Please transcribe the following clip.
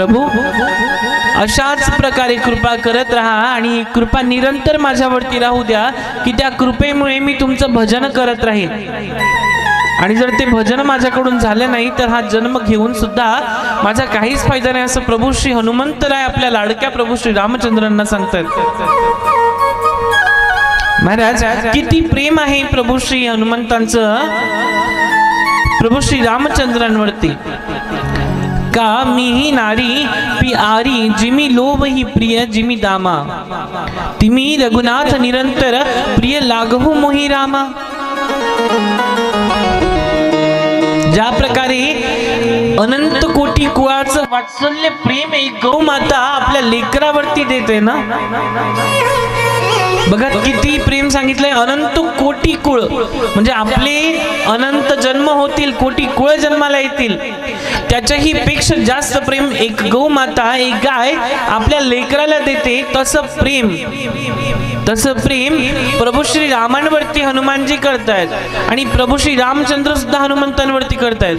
प्रभू अशाच प्रकारे कृपा करत राहा आणि कृपा निरंतर माझ्यावरती राहू द्या की त्या कृपेमुळे मी तुमचं भजन करत राहील आणि जर ते भजन माझ्याकडून झालं नाही तर हा जन्म घेऊन सुद्धा माझा काहीच फायदा नाही असं प्रभू श्री हनुमंतराय आपल्या लाडक्या प्रभू श्री रामचंद्रांना सांगतात. महाराज किती प्रेम आहे प्रभू श्री हनुमंतांचं प्रभू श्री रामचंद्रांवरती. का मीही नारी पी जिमी लोभ ही प्रिय जिमी दामा। तिमी रघुनाथ निरंतर प्रिय लागहू मोही रामा। ज्या प्रकारे अनंत कोटी कुळाचं वात्सल्य प्रेम एक गौमाता आपल्या लेकरावरती देते ना? बघा किती प्रेम सांगितलंय अनंत कोटी कुळ. म्हणजे आपले अनंत होतील कोटी कुळ जन्माला येतील? त्याच्याही पेक्षा जास्त प्रेम एक गौमाता एक गाय आपल्या लेकराला देते तसं प्रेम. तसं प्रेम प्रभू श्री रामांवरती हनुमानजी करतायत आणि प्रभू श्री रामचंद्र सुद्धा हनुमंतांवरती करतायत.